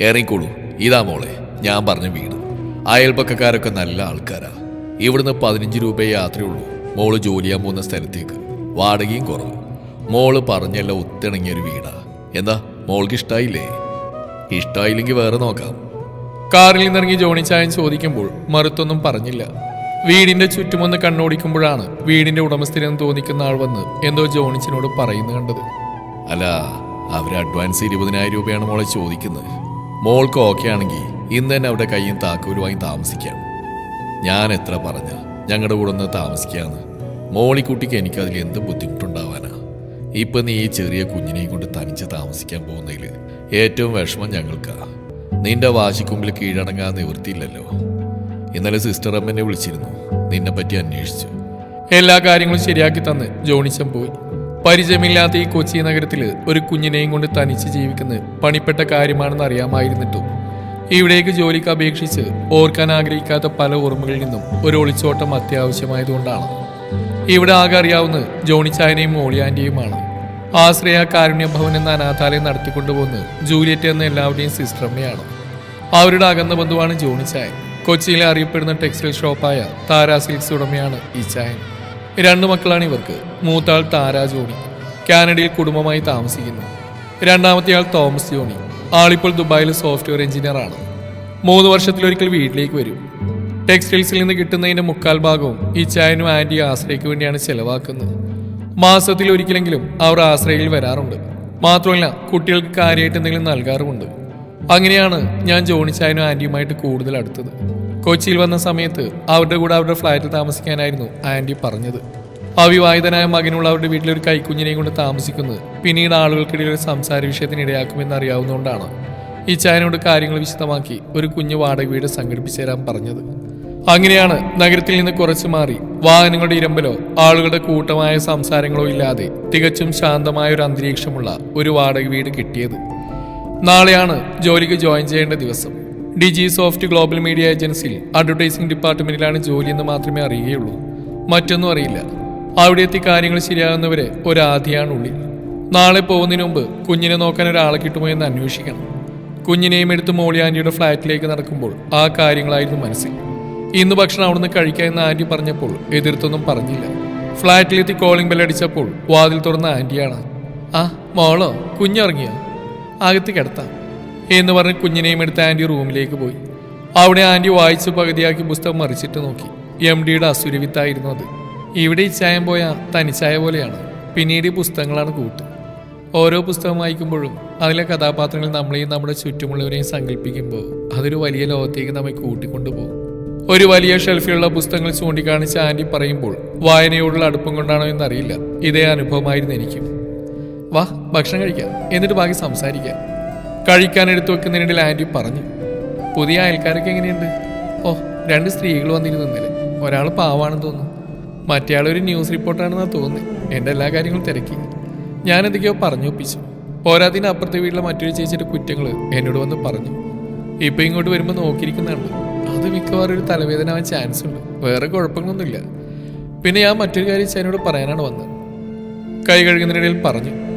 ഇറങ്ങിക്കോളൂ ഇതാ മോളെ ഞാൻ പറഞ്ഞ വീട്. അയൽപക്കക്കാരൊക്കെ നല്ല ആൾക്കാരാ. ഇവിടുന്ന് പതിനഞ്ച് രൂപയെ യാത്രയുള്ളൂ. മോൾ ജോലി ചെയ്യാൻ പോകുന്ന സ്ഥലത്തേക്ക്. വാടകയും കുറവ്. മോൾ പറഞ്ഞല്ല ഒത്തിണങ്ങിയ ഒരു വീടാ. എന്താ മോൾക്ക് ഇഷ്ടായില്ലേ? ഇഷ്ടായില്ലെങ്കിൽ വേറെ നോക്കാം. കാറിൽ നിന്നിറങ്ങി ജോണി ചായൻ ചോദിക്കുമ്പോൾ മറുത്തൊന്നും പറഞ്ഞില്ല. വീടിന്റെ ചുറ്റുമൊന്ന് കണ്ണോടിക്കുമ്പോഴാണ് വീടിന്റെ ഉടമസ്ഥരെന്ന് തോന്നിക്കുന്ന ആൾ വന്ന് എന്തോ ജോണിച്ചിനോട് പറയുന്നു കണ്ടത്. അല്ല അവർ അഡ്വാൻസ് ഇരുപതിനായിരം രൂപയാണ് മോളെ ചോദിക്കുന്നത്. മോൾക്ക് ഓക്കെ ആണെങ്കിൽ ഇന്ന് തന്നെ അവിടെ കയ്യും താക്കൂരുമായി താമസിക്കാം. ഞാൻ എത്ര പറഞ്ഞ ഞങ്ങളുടെ കൂടെ ഒന്ന് താമസിക്കാന്ന്. മോളിക്കുട്ടിക്ക് എനിക്കതിൽ എന്ത് ബുദ്ധിമുട്ടുണ്ടാവാനാ? ഇപ്പൊ നീ ഈ ചെറിയ കുഞ്ഞിനെയും കൊണ്ട് തനിച്ച് താമസിക്കാൻ പോകുന്നതിൽ ഏറ്റവും വിഷമം ഞങ്ങൾക്കാ. നിന്റെ വാശിക്കുമ്പിൽ കീഴടങ്ങാൻ നിവൃത്തിയില്ലല്ലോ. ഇന്നലെ സിസ്റ്റർ അമ്മനെ വിളിച്ചിരുന്നു. നിന്നെ പറ്റി അന്വേഷിച്ചു. എല്ലാ കാര്യങ്ങളും ശരിയാക്കി തന്ന് ജോണിച്ചൻ പോയി. പരിചയമില്ലാത്ത ഈ കൊച്ചി നഗരത്തിൽ ഒരു കുഞ്ഞിനെയും കൊണ്ട് തനിച്ച് ജീവിക്കുന്നത് പണിപ്പെട്ട കാര്യമാണെന്ന് അറിയാമായിരുന്നിട്ടും. ഇവിടേക്ക് ജോലിക്ക് അപേക്ഷിച്ച് ഓർക്കാൻ ആഗ്രഹിക്കാത്ത പല ഓർമ്മകളിൽ നിന്നും ഒരു ഒളിച്ചോട്ടം അത്യാവശ്യമായതുകൊണ്ടാണ്. ഇവിടെ ആകെ അറിയാവുന്ന ജോണിച്ചായനെയും മോളിയാന്റെയുമാണ് ആശ്രയ കാരുണ്യ ഭവൻ എന്ന അനാഥാലയം നടത്തിക്കൊണ്ടുപോകുന്ന ജൂലിയറ്റ് എന്ന എല്ലാവരുടെയും സിസ്റ്ററമ്മയാണ് അവരുടെ അകന്ന ബന്ധുവാണ് ജോണി ജോണിച്ചായൻ കൊച്ചിയിലെ അറിയപ്പെടുന്ന ടെക്സ്റ്റൈൽ ഷോപ്പായ താരാ സിൽക്സ് ഉടമയാണ് ഈ ചായൻ. രണ്ടു മക്കളാണ് ഇവർക്ക്. മൂത്താൾ താര ജോണി. കാനഡയിൽ കുടുംബമായി താമസിക്കുന്നു. രണ്ടാമത്തെ ആൾ തോമസ് ജോണി. ആളിപ്പോൾ ദുബായിൽ സോഫ്റ്റ്വെയർ എഞ്ചിനീയർ ആണ് മൂന്ന് വർഷത്തിലൊരിക്കൽ വീട്ടിലേക്ക് വരും. ടെക്സ്റ്റൈൽസിൽ നിന്ന് കിട്ടുന്നതിന്റെ മുക്കാൽ ഭാഗവും ഈ ചായനും ആന്റിയും ആശ്രയ്ക്ക് വേണ്ടിയാണ് ചെലവാക്കുന്നത്. മാസത്തിൽ ഒരിക്കലെങ്കിലും അവർ ആശ്രയിൽ വരാറുണ്ട്. മാത്രമല്ല കുട്ടികൾക്ക് കാര്യമായിട്ട് എന്തെങ്കിലും നൽകാറുമുണ്ട്. അങ്ങനെയാണ് ഞാൻ ജോണി ചായനും ആന്റിയുമായിട്ട് കൂടുതൽ അടുത്തത്. കൊച്ചിയിൽ വന്ന സമയത്ത് അവരുടെ കൂടെ അവരുടെ ഫ്ലാറ്റിൽ താമസിക്കാനായിരുന്നു ആന്റി പറഞ്ഞത്. അവിവാഹിതനായ മകനുള്ള അവരുടെ വീട്ടിൽ ഒരു കൈക്കുഞ്ഞിനെയും കൊണ്ട് താമസിക്കുന്നത് പിന്നീട് ആളുകൾക്കിടയിൽ ഒരു സംസാര വിഷയത്തിന് ഇടയാക്കുമെന്ന് അറിയാവുന്നതുകൊണ്ടാണ്. ഈ ചായനോട് കാര്യങ്ങൾ വിശദമാക്കി ഒരു കുഞ്ഞു വാടക വീട് സംഘടിപ്പിച്ചു തരാൻ പറഞ്ഞത്. അങ്ങനെയാണ് നഗരത്തിൽ നിന്ന് കുറച്ചു മാറി വാഹനങ്ങളുടെ ഇരമ്പലോ ആളുകളുടെ കൂട്ടമായ സംസാരങ്ങളോ ഇല്ലാതെ തികച്ചും ശാന്തമായ ഒരു അന്തരീക്ഷമുള്ള ഒരു വാടക വീട് കിട്ടിയത്. നാളെയാണ് ജോലിക്ക് ജോയിൻ ചെയ്യേണ്ട ദിവസം. ഡിജി സോഫ്റ്റ് ഗ്ലോബൽ മീഡിയ ഏജൻസിയിൽ അഡ്വർടൈസിംഗ് ഡിപ്പാർട്ട്മെന്റിലാണ് ജോലിയെന്ന് മാത്രമേ അറിയുകയുള്ളൂ. മറ്റൊന്നും അറിയില്ല. അവിടെ എത്തി കാര്യങ്ങൾ ശരിയാകുന്നവരെ ഒരാധിയാണ് ഉള്ളിൽ. നാളെ പോകുന്നതിന് മുമ്പ് കുഞ്ഞിനെ നോക്കാൻ ഒരാളെ കിട്ടുമോ എന്ന് അന്വേഷിക്കണം. കുഞ്ഞിനെയും എടുത്ത് മോളി ആന്റിയുടെ ഫ്ലാറ്റിലേക്ക് നടക്കുമ്പോൾ ആ കാര്യങ്ങളായിരുന്നു മനസ്സിൽ. ഇന്ന് ഭക്ഷണം അവിടുന്ന് കഴിക്കാമെന്ന് ആന്റി പറഞ്ഞപ്പോൾ എതിർത്തൊന്നും പറഞ്ഞില്ല. ഫ്ലാറ്റിലെത്തി കോളിംഗ് ബെൽ അടിച്ചപ്പോൾ വാതിൽ തുറന്ന ആന്റിയാണ് ആ മോളോ കുഞ്ഞിറങ്ങിയോ? അകത്ത് കിടത്താം. എന്ന് പറഞ്ഞ് കുഞ്ഞിനെയും എടുത്ത് ആന്റി റൂമിലേക്ക് പോയി. അവിടെ ആന്റി വായിച്ച് പകുതിയാക്കി പുസ്തകം മറിച്ചിട്ട് നോക്കി. എം ഡിയുടെ അസുരവിത്തായിരുന്നു അത്. ഇവിടെ ഈ ചായം പോയ തനിച്ചായ പോലെയാണ്. പിന്നീട് ഈ പുസ്തകങ്ങളാണ് കൂട്ട്. ഓരോ പുസ്തകം വായിക്കുമ്പോഴും അതിലെ കഥാപാത്രങ്ങൾ നമ്മളെയും നമ്മുടെ ചുറ്റുമുള്ളവരെയും സങ്കല്പിക്കുമ്പോൾ അതൊരു വലിയ ലോകത്തേക്ക് നമ്മെ കൂട്ടിക്കൊണ്ടുപോകും ഒരു വലിയ ഷെൽഫിലുള്ള പുസ്തകങ്ങൾ ചൂണ്ടിക്കാണിച്ച് ആന്റി പറയുമ്പോൾ വായനയോടുള്ള അടുപ്പം കൊണ്ടാണോ എന്നറിയില്ല. ഇതേ അനുഭവമായിരുന്നു എനിക്കും. വാ ഭക്ഷണം കഴിക്കാം. എന്നിട്ട് ബാക്കി സംസാരിക്കാം. കഴിക്കാൻ എടുത്തു വെക്കുന്നതിനിടയിൽ ആന്റി പറഞ്ഞു പുതിയ അയൽക്കാരൊക്കെ എങ്ങനെയുണ്ട്? ഓ രണ്ട് സ്ത്രീകൾ വന്നിരുന്നു ഇന്നലെ. ഒരാൾ പാവാണെന്ന് തോന്നുന്നു. മറ്റേയാൾ ഒരു ന്യൂസ് റിപ്പോർട്ടാണെന്നാണ് തോന്നുന്നത് എന്റെ എല്ലാ കാര്യങ്ങളും തിരക്കി. ഞാൻ എന്തൊക്കെയോ പറഞ്ഞു ഒപ്പിച്ചു. പോരാതിന് അപ്പുറത്തെ വീട്ടിലെ മറ്റൊരു ചേച്ചിയുടെ കുറ്റങ്ങൾ എന്നോട് വന്ന് പറഞ്ഞു. ഇപ്പൊ ഇങ്ങോട്ട് വരുമ്പോൾ നോക്കിയിരിക്കുന്നുണ്ട് അത് മിക്കവാറും ഒരു തലവേദന ആവാൻ ചാൻസ് ഉണ്ട്. വേറെ കുഴപ്പങ്ങളൊന്നുമില്ല. പിന്നെ ഞാൻ മറ്റൊരു കാര്യം ചേനോട് പറയാനാണ് വന്നത്. കൈ കഴുകുന്നതിനിടയിൽ പറഞ്ഞു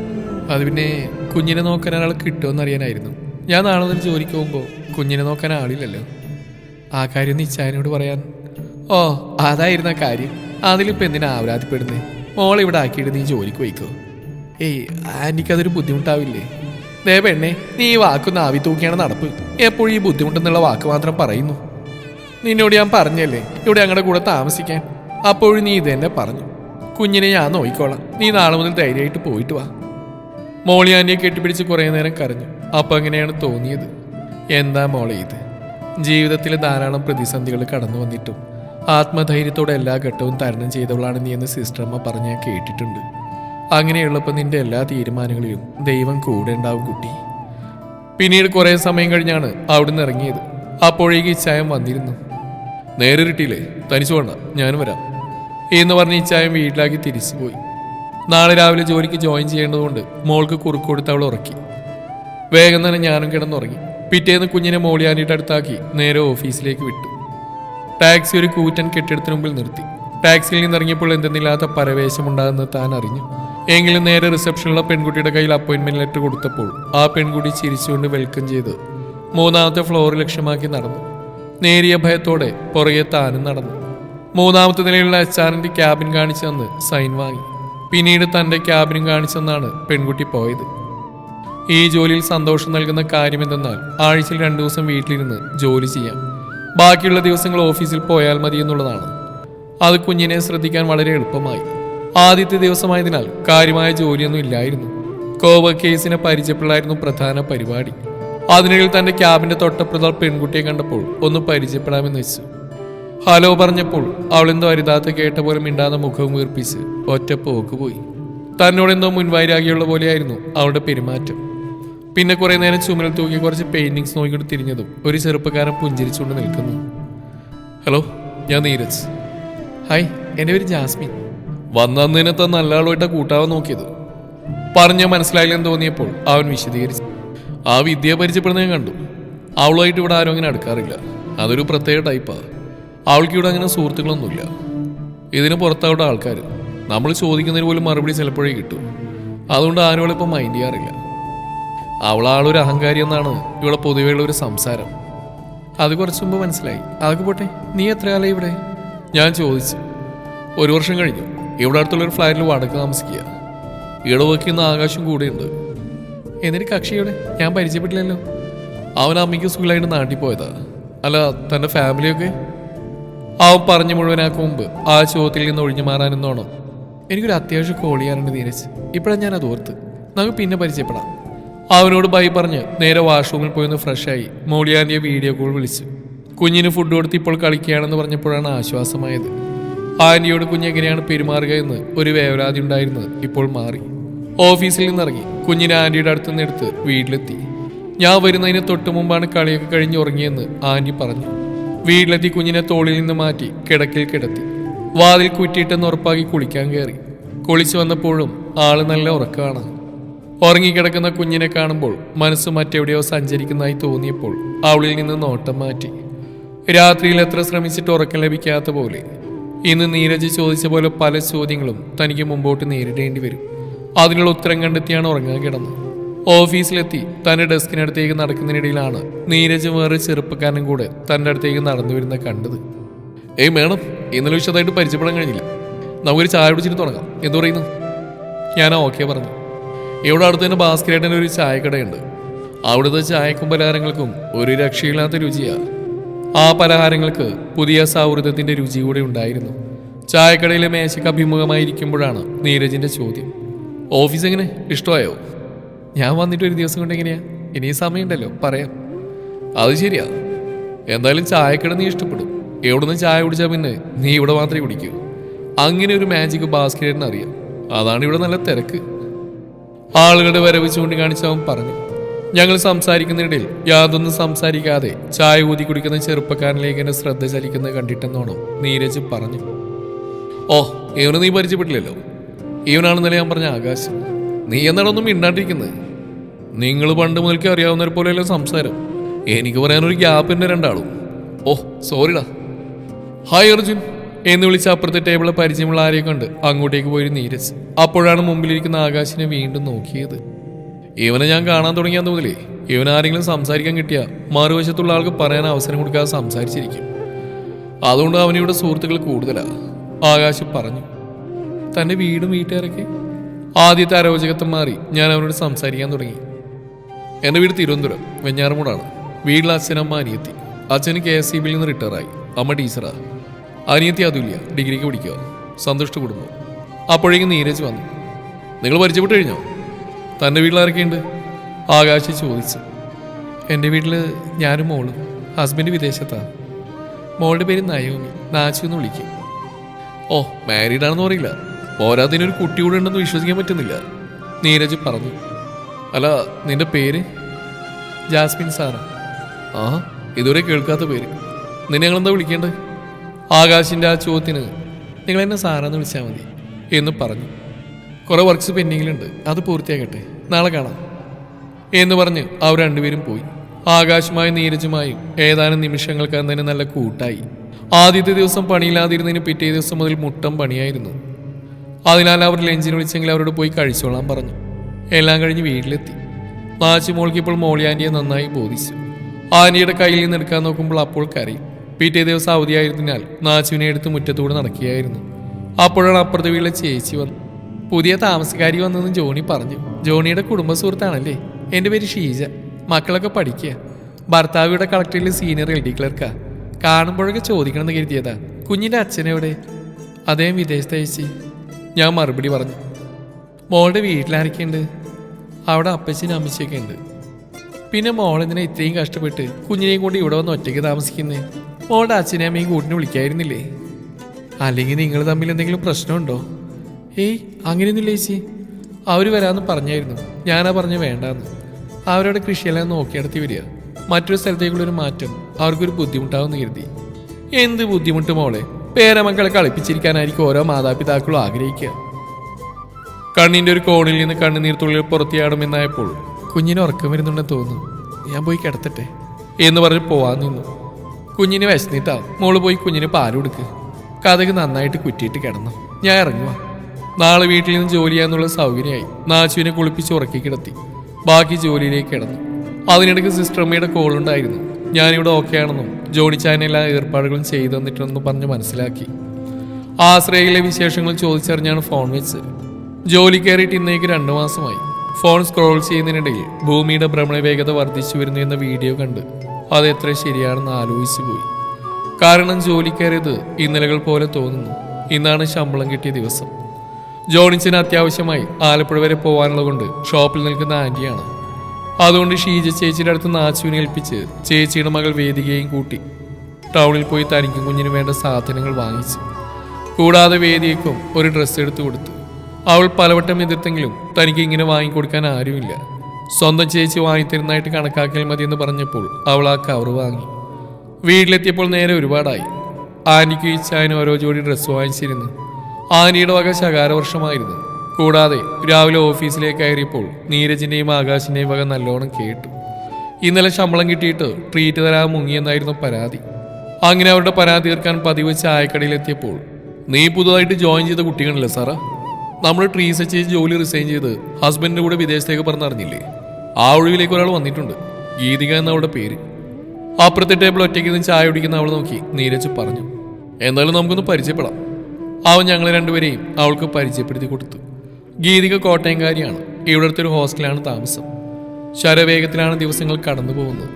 അത് പിന്നെ കുഞ്ഞിനെ നോക്കാൻ ഒരാൾ കിട്ടുമെന്ന് അറിയാനായിരുന്നു ഞാൻ നാളെ മുതൽ ജോലിക്ക് പോകുമ്പോൾ കുഞ്ഞിനെ നോക്കാൻ ആളില്ലല്ലോ. ആ കാര്യം നീ ചായനോട് പറയാൻ. ഓ അതായിരുന്നു ആ കാര്യം. അതിലിപ്പോൾ എന്തിനാ ആവരാതിപ്പെടുന്നേ? മോളെ ഇവിടെ ആക്കിയിട്ട് നീ ജോലിക്ക് പോയിക്കോ. ഏയ് ആന്റിക്കതൊരു ബുദ്ധിമുട്ടാവില്ലേ? ദേ പെണ്ണേ നീ ഈ വാക്കൊന്ന് ആവി തൂക്കിയാണ് നടപ്പ്. എപ്പോഴും ഈ ബുദ്ധിമുട്ടെന്നുള്ള വാക്ക് മാത്രം പറയുന്നു. നിന്നോട് ഞാൻ പറഞ്ഞല്ലേ ഇവിടെ ഞങ്ങളുടെ കൂടെ താമസിക്കാൻ. അപ്പോഴും നീ ഇത് തന്നെ പറഞ്ഞു. കുഞ്ഞിനെ ഞാൻ നോക്കിക്കോളാം നീ നാളെ മുതൽ ധൈര്യമായിട്ട് പോയിട്ട് വാ. മോളി ആന്റിയെ കെട്ടിപ്പിടിച്ച് കുറേ നേരം കരഞ്ഞു. അപ്പം അങ്ങനെയാണ് തോന്നിയത്. എന്താ മോളെ ഇത്? ജീവിതത്തിൽ ധാരാളം പ്രതിസന്ധികൾ കടന്നു വന്നിട്ടും ആത്മധൈര്യത്തോടെ എല്ലാ ഘട്ടവും തരണം ചെയ്തവളാണ് നീ എന്ന് സിസ്റ്റർമ്മ പറഞ്ഞ് കേട്ടിട്ടുണ്ട്. അങ്ങനെയുള്ളപ്പോൾ നിന്റെ എല്ലാ തീരുമാനങ്ങളിലും ദൈവം കൂടെ ഉണ്ടാവും കുട്ടി. പിന്നീട് കുറേ സമയം കഴിഞ്ഞാണ് അവിടുന്ന് ഇറങ്ങിയത്. അപ്പോഴേക്ക് ഇച്ചായം വന്നിരുന്നു. നേരെ കിട്ടിയില്ലേ തനിച്ചു വേണ്ട. ഞാനും വരാം. എന്ന് പറഞ്ഞ് ഇച്ചായം വീട്ടിലാക്കി തിരിച്ചു പോയി നാളെ രാവിലെ ജോലിക്ക് ജോയിൻ ചെയ്യേണ്ടതുകൊണ്ട് മോൾക്ക് കുറുക്ക് കൊടുത്ത് അവൾ ഉറക്കി. വേഗം തന്നെ ഞാനും കിടന്നുറങ്ങി. പിറ്റേന്ന് കുഞ്ഞിനെ മോളിയാനിയുടെ അടുത്താക്കി നേരെ ഓഫീസിലേക്ക് വിട്ടു. ടാക്സി ഒരു കൂറ്റൻ കെട്ടിടത്തിന് മുമ്പിൽ നിർത്തി. ടാക്സിയിൽ നിന്നിറങ്ങിയപ്പോൾ എന്തെന്നില്ലാത്ത പരവേശമുണ്ടാകുന്നത് താൻ അറിഞ്ഞു. എങ്കിലും നേരെ റിസപ്ഷനിലുള്ള പെൺകുട്ടിയുടെ കയ്യിൽ അപ്പോയിൻമെന്റ് ലെറ്റർ കൊടുത്തപ്പോൾ ആ പെൺകുട്ടി ചിരിച്ചുകൊണ്ട് വെൽക്കം ചെയ്ത് മൂന്നാമത്തെ ഫ്ലോർ ലക്ഷ്യമാക്കി നടന്നു. നേരിയ ഭയത്തോടെ പുറകെ താനും നടന്നു. മൂന്നാമത്തെ നിലയിലുള്ള എച്ച് ആറിന്റെ ക്യാബിൻ കാണിച്ചു തന്ന് സൈൻ വാങ്ങി. പിന്നീട് തന്റെ ക്യാബിനും കാണിച്ചെന്നാണ് പെൺകുട്ടി പോയത്. ഈ ജോലിയിൽ സന്തോഷം നൽകുന്ന കാര്യമെന്തെന്നാൽ ആഴ്ചയിൽ രണ്ടു ദിവസം വീട്ടിലിരുന്ന് ജോലി ചെയ്യാം. ബാക്കിയുള്ള ദിവസങ്ങൾ ഓഫീസിൽ പോയാൽ മതി എന്നുള്ളതാണ്. അത് കുഞ്ഞിനെ ശ്രദ്ധിക്കാൻ വളരെ എളുപ്പമായി. ആദ്യത്തെ ദിവസമായതിനാൽ കാര്യമായ ജോലിയൊന്നും ഇല്ലായിരുന്നു. കോവ കേസിനെ പരിചയപ്പെടായിരുന്നു പ്രധാന പരിപാടി. അതിനിടയിൽ തന്റെ ക്യാബിന്റെ തൊട്ടപ്പുറത്താൾ പെൺകുട്ടിയെ കണ്ടപ്പോൾ ഒന്ന് പരിചയപ്പെടാമെന്ന് വെച്ചു. ഹലോ പറഞ്ഞപ്പോൾ അവളെന്തോ അരിതാത്ത കേട്ട പോലെ മിണ്ടാതെ മുഖവും വീർപ്പിച്ച് ഒറ്റപ്പോക്ക് പോയി. തന്നോടെന്തോ മുൻവൈരാഗിയുള്ള പോലെയായിരുന്നു അവളുടെ പെരുമാറ്റം. പിന്നെ കുറേ നേരം ചുമലിൽ തൂക്കി കുറച്ച് പെയിന്റിങ്സ് നോക്കിയിട്ട് തിരിഞ്ഞതും ഒരു ചെറുപ്പക്കാരൻ പുഞ്ചിരിച്ചുകൊണ്ട് നിൽക്കുന്നു. ഹലോ ഞാൻ നീരജ്. ഹായ് എന്റെ പേര് ജാസ്മിൻ. വന്നതിനെ തന്നെ നല്ല ആളുമായിട്ട് കൂട്ടാവാൻ നോക്കിയത്. പറഞ്ഞ മനസ്സിലായില്ലെന്ന് തോന്നിയപ്പോൾ അവൻ വിശദീകരിച്ചു. ആ വിദ്യ പരിചയപ്പെടുന്ന ഞാൻ കണ്ടു. അവളുമായിട്ട് ഇവിടെ ആരും അങ്ങനെ അടുക്കാറില്ല. അതൊരു പ്രത്യേക ടൈപ്പാ അവൾക്ക് ഇവിടെ അങ്ങനെ സുഹൃത്തുക്കളൊന്നുമില്ല. ഇതിന് പുറത്തവിടെ ആൾക്കാർ നമ്മൾ ചോദിക്കുന്നതിന് പോലും മറുപടി ചിലപ്പോഴേ കിട്ടും. അതുകൊണ്ട് ആരും അവളിപ്പോൾ മൈൻഡ് ചെയ്യാറില്ല. അവളാളൊരു അഹങ്കാരി എന്നാണ് ഇവിടെ പൊതുവെയുള്ള ഒരു സംസാരം. അത് കുറച്ച് മുമ്പ് മനസ്സിലായി. അതൊക്കെ പോട്ടെ നീ എത്ര കാലം ഇവിടെ? ഞാൻ ചോദിച്ചു. ഒരു വർഷം കഴിഞ്ഞു. ഇവിടെ അടുത്തുള്ള ഒരു ഫ്ലാറ്റിൽ വടക്ക് താമസിക്കുക. ഇവിടെ വർക്ക് ചെയ്യുന്ന ആകാശം കൂടെയുണ്ട്. എന്നിട്ട് കക്ഷിയോടെ ഞാൻ പരിചയപ്പെട്ടില്ലല്ലോ. അവൻ അമ്മയ്ക്ക് സ്കൂളായിട്ട് നാട്ടിൽ പോയതാ. അല്ല തന്റെ ഫാമിലിയൊക്കെ അവൻ പറഞ്ഞു മുഴുവനാക്കും മുമ്പ് ആ ചോദ്യത്തിൽ നിന്ന് ഒഴിഞ്ഞു മാറാനെന്നോണം എനിക്കൊരു അത്യാവശ്യം കോൾ ചെയ്യാനുണ്ട് നീരജ്. ഇപ്പോഴാണ് ഞാൻ അത് ഓർത്ത്. നമുക്ക് പിന്നെ പരിചയപ്പെടാം. അവനോട് ബൈ പറഞ്ഞ് നേരെ വാഷ്റൂമിൽ പോയി ഒന്ന് ഫ്രഷായി മോളിയാന്റെ വീഡിയോ കോൾ വിളിച്ചു. കുഞ്ഞിന് ഫുഡ് കൊടുത്ത് ഇപ്പോൾ കളിക്കുകയാണെന്ന് പറഞ്ഞപ്പോഴാണ് ആശ്വാസമായത്. ആന്റിയോട് കുഞ്ഞെങ്ങനെയാണ് പെരുമാറുക എന്ന് ഒരു വേവലാതി ഉണ്ടായിരുന്നത് ഇപ്പോൾ മാറി. ഓഫീസിൽ നിന്നിറങ്ങി കുഞ്ഞിനെ ആന്റിയുടെ അടുത്ത് നിന്നെടുത്ത് വീട്ടിലെത്തി. ഞാൻ വരുന്നതിന് തൊട്ട് മുമ്പാണ് കളിയൊക്കെ കഴിഞ്ഞ് ഉറങ്ങിയെന്ന് ആന്റി പറഞ്ഞു. വീട്ടിലെത്തി കുഞ്ഞിനെ തോളിൽ നിന്ന് മാറ്റി കിടക്കിൽ കിടത്തി. വാതിൽ കുറ്റിയിട്ട് ഉറപ്പാക്കി കുളിക്കാൻ കയറി. കുളിച്ചു വന്നപ്പോഴും ആൾ നല്ല ഉറക്കമാണ് ഉറങ്ങിക്കിടക്കുന്ന കുഞ്ഞിനെ കാണുമ്പോൾ മനസ്സ് മറ്റെവിടെയോ സഞ്ചരിക്കുന്നതായി തോന്നിയപ്പോൾ അവളിൽ നിന്ന് നോട്ടം മാറ്റി. രാത്രിയിൽ എത്ര ശ്രമിച്ചിട്ട് ഉറക്കം ലഭിക്കാത്ത പോലെ. ഇന്ന് നീരജ് ചോദിച്ച പോലെ പല ചോദ്യങ്ങളും തനിക്ക് മുമ്പോട്ട് നേരിടേണ്ടി വരും. അതിനുള്ള ഉത്തരം കണ്ടെത്തിയാണ് ഉറങ്ങാൻ കിടന്നത്. ഓഫീസിലെത്തി തന്റെ ഡെസ്കിനടുത്തേക്ക് നടക്കുന്നതിനിടയിലാണ് നീരജ് വേറെ ചെറുപ്പക്കാരനും കൂടെ തന്റെ അടുത്തേക്ക് നടന്നു വരുന്ന കണ്ടത്. ഏയ് മേഡം ഇന്നലെ വിശദമായിട്ട് പരിചയപ്പെടാൻ കഴിഞ്ഞില്ല. നമുക്കൊരു ചായ പിടിച്ചിട്ട് തുടങ്ങാം. എന്തു പറയുന്നു? ഞാൻ ഓക്കെ പറഞ്ഞു. ഇവിടെ അടുത്ത് തന്നെ ഭാസ്കരേട്ടന്റെ ഒരു ചായക്കടയുണ്ട്. അവിടുത്തെ ചായക്കും പലഹാരങ്ങൾക്കും ഒരു രക്ഷയില്ലാത്ത രുചിയാണ് ആ പലഹാരങ്ങൾക്ക് പുതിയ സൗഹൃദത്തിന്റെ രുചി കൂടെ ഉണ്ടായിരുന്നു. ചായക്കടയിലെ മേശയ്ക്ക് അഭിമുഖമായിരിക്കുമ്പോഴാണ് നീരജിന്റെ ചോദ്യം. ഓഫീസ് എങ്ങനെ? ഇഷ്ടമായോ? ഞാൻ വന്നിട്ട് ഒരു ദിവസം കൊണ്ട് എങ്ങനെയാ? ഇനി സമയമുണ്ടല്ലോ പറയാം. അത് ശരിയാ. എന്തായാലും ചായക്കട നീ ഇഷ്ടപ്പെടും. എവിടുന്ന് ചായ കുടിച്ചാൽ പിന്നെ നീ ഇവിടെ മാത്രമേ കുടിക്കൂ. അങ്ങനെ ഒരു മാജിക് ബാസ്കറ്റിന് അറിയാം. അതാണ് ഇവിടെ നല്ല തിരക്ക്. ആളുകളുടെ വരവ് ചൂണ്ടിക്കാണിച്ച് അവൻ പറഞ്ഞു. ഞങ്ങൾ സംസാരിക്കുന്നതിനിടയിൽ യാതൊന്നും സംസാരിക്കാതെ ചായ ഊതി കുടിക്കുന്ന ചെറുപ്പക്കാരനിലേക്ക് എന്നെ ശ്രദ്ധ ചലിക്കുന്നത് കണ്ടിട്ടെന്നോണം നീരജ് പറഞ്ഞു. ഓ ഇവന് നീ പരിചയപ്പെട്ടില്ലല്ലോ. ഇവനാണെന്നല്ലേ ഞാൻ പറഞ്ഞ ആകാശം. നീ എന്നാണൊന്നും മിണ്ടാണ്ടിരിക്കുന്നത്? നിങ്ങൾ പണ്ട് മുതൽക്കേ അറിയാവുന്നവരെ പോലെയല്ല സംസാരം? എനിക്ക് പറയാനൊരു ഗ്യാപ്പിന്റെ രണ്ടാളും. ഓ സോറിടാ. ഹായ് അർജുൻ. എന്ന് വിളിച്ച അപ്പുറത്തെ ടേബിളിൽ പരിചയമുള്ള ആരെയും കണ്ട് അങ്ങോട്ടേക്ക് പോയി നീരജ്. അപ്പോഴാണ് മുമ്പിലിരിക്കുന്ന ആകാശിനെ വീണ്ടും നോക്കിയത്. ഇവനെ ഞാൻ കാണാൻ തുടങ്ങിയാൽ മുതലേ. ഇവൻ ആരെങ്കിലും സംസാരിക്കാൻ കിട്ടിയാൽ മറുവശത്തുള്ള ആൾക്ക് പറയാൻ അവസരം കൊടുക്കാതെ സംസാരിച്ചിരിക്കും. അതുകൊണ്ട് അവനിവിടെ സുഹൃത്തുക്കൾ കൂടുതലാ. ആകാശ് പറഞ്ഞു. തന്റെ വീടും വീട്ടുകാരൊക്കെ? ആദ്യത്തെ അരോചകത്വം മാറി. ഞാൻ അവരോട് സംസാരിക്കാൻ തുടങ്ങി. എന്റെ വീട് തിരുവനന്തപുരം വെഞ്ഞാറമൂടാണ്. വീട്ടിൽ അച്ഛനമ്മ അനിയത്തി. അച്ഛന് കെ എസ് സി ബിയിൽ നിന്ന് റിട്ടയറായി. അമ്മ ടീച്ചറാ. അനിയത്തി അതുല്യ ഡിഗ്രിക്ക് പഠിക്കുക സന്തുഷ്ട കുടുംബം. അപ്പോഴേക്കും നീരജ് വന്നു. നിങ്ങൾ പരിചയപ്പെട്ട് കഴിഞ്ഞോ? തന്റെ വീട്ടിൽ ആരൊക്കെയുണ്ട്? ആകാശ് ചോദിച്ചു. എന്റെ വീട്ടിൽ ഞാനും മോളും. ഹസ്ബൻഡ് വിദേശത്താണ് മോളുടെ പേര് നയോമി. നാച്ചു എന്ന് വിളിക്കും. ഓ മാരീഡ് ആണെന്ന് പറയില്ല. പോരാതിനൊരു കുട്ടി കൂടെ ഉണ്ടെന്ന് വിശ്വസിക്കാൻ പറ്റുന്നില്ല. നീരജ് പറഞ്ഞു. അല്ല നിന്റെ പേര്? Jasmine Sara. ആ ഇതുവരെ കേൾക്കാത്ത പേര്. നിന്നെ ഞങ്ങൾ എന്താ വിളിക്കേണ്ടത് ആകാശിന്റെ ആ ചോദ്യത്തിന് നിങ്ങൾ എന്നെ സാറാന്ന് വിളിച്ചാൽ മതി എന്ന് പറഞ്ഞു. കുറേ വർക്ക്സ് പെൻഡിങ്ങിലുണ്ട് അത് പൂർത്തിയാക്കട്ടെ നാളെ കാണാം. എന്ന് പറഞ്ഞ് അവർ രണ്ടുപേരും പോയി. ആകാശുമായും നീരജുമായും ഏതാനും നിമിഷങ്ങൾക്കാൻ തന്നെ നല്ല കൂട്ടായി. ആദ്യത്തെ ദിവസം പണിയില്ലാതിരുന്നതിന് പിറ്റേ ദിവസം മുതൽ മുട്ടം പണിയായിരുന്നു. അതിനാൽ അവർ ലഞ്ചിന് വിളിച്ചെങ്കിൽ അവരോട് പോയി കഴിച്ചോളാൻ പറഞ്ഞു. എല്ലാം കഴിഞ്ഞ് വീട്ടിലെത്തി. നാച്ചു മോൾക്ക് ഇപ്പോൾ മോളി ആന്റിയെ നന്നായി ബോധിച്ചു. ആന്റിയുടെ കയ്യിൽ നിന്ന് എടുക്കാൻ നോക്കുമ്പോൾ അപ്പോൾ കരയും. പിറ്റേ ദിവസം അവധിയായിരുന്നതിനാൽ നാച്ചുവിനെ എടുത്ത് മുറ്റത്തൂടെ നടക്കുകയായിരുന്നു. അപ്പോഴാണ് അപ്പുറത്തെ വീട്ടിലെ ചേച്ചി വന്നു പുതിയ താമസക്കാരി വന്നെന്ന് ജോണി പറഞ്ഞു. ജോണിയുടെ കുടുംബ സുഹൃത്താണല്ലേ എന്റെ പേര് ഷീജ. മക്കളൊക്കെ പഠിക്കുക. ഭർത്താവിയുടെ കളക്ടറിൽ സീനിയർ എൽ ഡി ക്ലർക്കാ. കാണുമ്പോഴൊക്കെ ചോദിക്കണമെന്ന് കരുതിയതാ. കുഞ്ഞിന്റെ അച്ഛനെവിടെ അദ്ദേഹം വിദേശത്ത് അയച്ചി ഞാൻ മറുപടി പറഞ്ഞു. മോളുടെ വീട്ടിലാരൊക്കെയുണ്ട്? അവിടെ അപ്പച്ചനും അമ്മച്ചൊക്കെ ഉണ്ട്. പിന്നെ മോളെന്തിനാ ഇത്രയും കഷ്ടപ്പെട്ട് കുഞ്ഞിനെയും കൊണ്ട് ഇവിടെ വന്ന് ഒറ്റയ്ക്ക് താമസിക്കുന്നേ? മോളുടെ അച്ഛനെ അമ്മയും കൂട്ടിന് വിളിക്കായിരുന്നില്ലേ? അല്ലെങ്കിൽ നിങ്ങൾ തമ്മിൽ എന്തെങ്കിലും പ്രശ്നമുണ്ടോ? ഏയ് അങ്ങനെയൊന്നുമില്ല ചേച്ചി. അവർ വരാമെന്ന് പറഞ്ഞായിരുന്നു. ഞാനാ പറഞ്ഞു വേണ്ടാന്ന്. അവരുടെ കൃഷിയെല്ലാം നോക്കി നടത്തി വരിക. മറ്റൊരു സ്ഥലത്തേക്കുള്ളൊരു മാറ്റം. അവർക്കൊരു ബുദ്ധിമുട്ടാവുമെന്ന് കരുതി. എന്ത് ബുദ്ധിമുട്ട് മോളെ? പേരമക്കളെ കളിപ്പിച്ചിരിക്കാനായിരിക്കും ഓരോ മാതാപിതാക്കളും ആഗ്രഹിക്കുക. കണ്ണിന്റെ ഒരു കോണിൽ നിന്ന് കണ്ണുനീർ തുള്ളിൽ പുറത്തിയാടുമെന്നായപ്പോൾ കുഞ്ഞിന് ഉറക്കം വരുന്നുണ്ടെന്ന് തോന്നുന്നു. ഞാൻ പോയി കിടത്തട്ടെ? എന്ന് പറഞ്ഞ് പോവാൻ നിന്നു. കുഞ്ഞിന് വിശന്നിട്ടാ മോൾ പോയി കുഞ്ഞിന് പാൽ കൊടുക്ക്. കഥക് നന്നായിട്ട് കുറ്റിയിട്ട് കിടന്നു. ഞാൻ ഇറങ്ങുക നാളെ വീട്ടിൽ നിന്ന് ജോലി ചെയ്യാന്നുള്ള സൗകര്യമായി നാച്ചുവിനെ കുളിപ്പിച്ച് ഉറക്കി കിടത്തി. ബാക്കി ജോലിയിലേക്ക് കിടന്നു. അതിനിടയ്ക്ക് സിസ്റ്റർമ്മയുടെ കോളുണ്ടായിരുന്നു ഞാനിവിടെ ഓക്കെ ആണെന്നും ജോണിച്ചാൻ എല്ലാ ഏർപ്പാടുകളും ചെയ്തു തന്നിട്ടുണ്ടെന്നും പറഞ്ഞ് മനസ്സിലാക്കി. ആശ്രയയിലെ വിശേഷങ്ങൾ ചോദിച്ചറിഞ്ഞാണ് ഫോൺ വെച്ചത്. ജോലി കയറിയിട്ട് ഇന്നേക്ക് രണ്ടു മാസമായി. ഫോൺ സ്ക്രോൾ ചെയ്യുന്നതിനിടയിൽ ഭൂമിയുടെ ഭ്രമണ വേഗത വർദ്ധിച്ചു വരുന്നു എന്ന വീഡിയോ കണ്ട് അത് എത്ര ശരിയാണെന്ന് ആലോചിച്ചു പോയി. കാരണം ജോലി കയറിയത് ഇന്നലകൾ പോലെ തോന്നുന്നു. ഇന്നാണ് ശമ്പളം കിട്ടിയ ദിവസം. ജോണിച്ചിന് അത്യാവശ്യമായി ആലപ്പുഴ വരെ പോകാനുള്ളത് കൊണ്ട് ഷോപ്പിൽ നിൽക്കുന്ന ആന്റിയാണ്. അതുകൊണ്ട് ഷീജ ചേച്ചിയുടെ അടുത്ത് നാച്ചുവിനെ ഏൽപ്പിച്ച് ചേച്ചിയുടെ മകൾ വേദികയും കൂട്ടി. ടൗണിൽ പോയി തനിക്കും കുഞ്ഞിന് വേണ്ട സാധനങ്ങൾ വാങ്ങിച്ചു. കൂടാതെ വേദിയക്കും ഒരു ഡ്രസ്സ് എടുത്തു കൊടുത്തു. അവൾ പലവട്ടം എതിർത്തെങ്കിലും തനിക്ക് ഇങ്ങനെ വാങ്ങിക്കൊടുക്കാൻ ആരുമില്ല. സ്വന്തം ചേച്ചി വാങ്ങിത്തരുന്നതായിട്ട് കണക്കാക്കിയാൽ മതിയെന്ന് പറഞ്ഞപ്പോൾ അവൾ ആ കവർ വാങ്ങി. വീട്ടിലെത്തിയപ്പോൾ നേരെ ഒരുപാടായി. ആനിക്ക് ഇച്ചായന് ഓരോ ജോഡി ഡ്രസ്സ് വാങ്ങിച്ചിരുന്നു. ആനിയുടെ വക ശകാരവർഷമായിരുന്നു. കൂടാതെ രാവിലെ ഓഫീസിലേക്ക് കയറിയപ്പോൾ നീരജിന്റെയും ആകാശിന്റെയും വക നല്ലോണം കേട്ടു. ഇന്നലെ ശമ്പളം കിട്ടിയിട്ട് ട്രീറ്റ് തരാൻ മുങ്ങിയെന്നായിരുന്നു പരാതി. അങ്ങനെ അവരുടെ പരാതി തീർക്കാൻ പതിവ് ചായക്കടയിലെത്തിയപ്പോൾ നീ പുതുതായിട്ട് ജോയിൻ ചെയ്ത കുട്ടികളില്ലേ സാറാ? നമ്മൾ ട്രീസ് ചെയ്ത് ജോലി റിസൈൻ ചെയ്ത് ഹസ്ബൻഡിന്റെ കൂടെ വിദേശത്തേക്ക് പറഞ്ഞറിഞ്ഞില്ലേ? ആ ഒഴിവിലേക്ക് ഒരാൾ വന്നിട്ടുണ്ട്. ഗീതിക എന്നവളുടെ പേര്. അപ്പുറത്തെ ടേബിൾ ഒറ്റയ്ക്ക് നിന്ന് ചായ കുടിക്കുന്ന അവൾ നോക്കി നീരജ് പറഞ്ഞു എന്നാലും നമുക്കൊന്ന് പരിചയപ്പെടാം. അവൻ ഞങ്ങളെ രണ്ടുപേരെയും അവൾക്ക് പരിചയപ്പെടുത്തി കൊടുത്തു. ഗീതിക കോട്ടയംകാരിയാണ്. ഇവിടുത്തെ ഒരു ഹോസ്റ്റലാണ് താമസം. ശരവേഗത്തിലാണ് ദിവസങ്ങൾ കടന്നു പോകുന്നത്.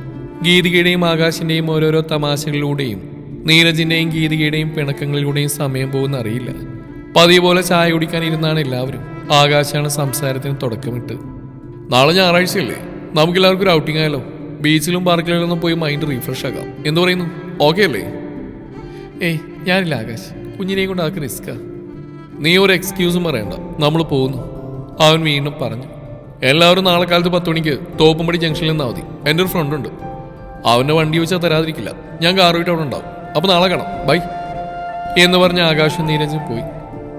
ഗീതികയുടെയും ആകാശിന്റെയും ഓരോരോ തമാശകളിലൂടെയും നീരജിന്റെയും ഗീതികയുടെയും പിണക്കങ്ങളിലൂടെയും സമയം പോകുന്ന അറിയില്ല. പതിവ് പോലെ ചായ കുടിക്കാൻ ഇരുന്നാണ് എല്ലാവരും. ആകാശാണ് സംസാരത്തിന് തുടക്കമിട്ട്. നാളെ ഞായറാഴ്ചയല്ലേ? നമുക്ക് എല്ലാവർക്കും ഒരു ഔട്ടിംഗ് ആയാലോ? ബീച്ചിലും പാർക്കിലും ഒന്നും പോയി മൈൻഡ് റീഫ്രഷ് ആകാം. എന്ന് പറയുന്നു? ഓക്കെ അല്ലേ? ഏയ് ഞാനില്ല ആകാശ്. കുഞ്ഞിനെയും കൊണ്ട് ആൾക്ക് റിസ്ക്കാ നീ ഒരു എക്സ്ക്യൂസും പറയണ്ട. നമ്മൾ പോകുന്നു. അവൻ വീണ്ടും പറഞ്ഞു. എല്ലാവരും നാളെ കാലത്ത് പത്ത് മണിക്ക് തോപ്പുംപടി ജംഗ്ഷനിൽ നിന്നാൽ മതി. എന്റെ ഒരു ഫ്രണ്ട് ഉണ്ട്. അവന്റെ വണ്ടി വെച്ചാൽ തരാതിരിക്കില്ല. ഞാൻ കാർ വീട്ട് അവിടെ ഉണ്ടാവും. അപ്പോൾ നാളെ കാണാം. ബൈ എന്ന് പറഞ്ഞ് ആകാശം നീരജ് പോയി.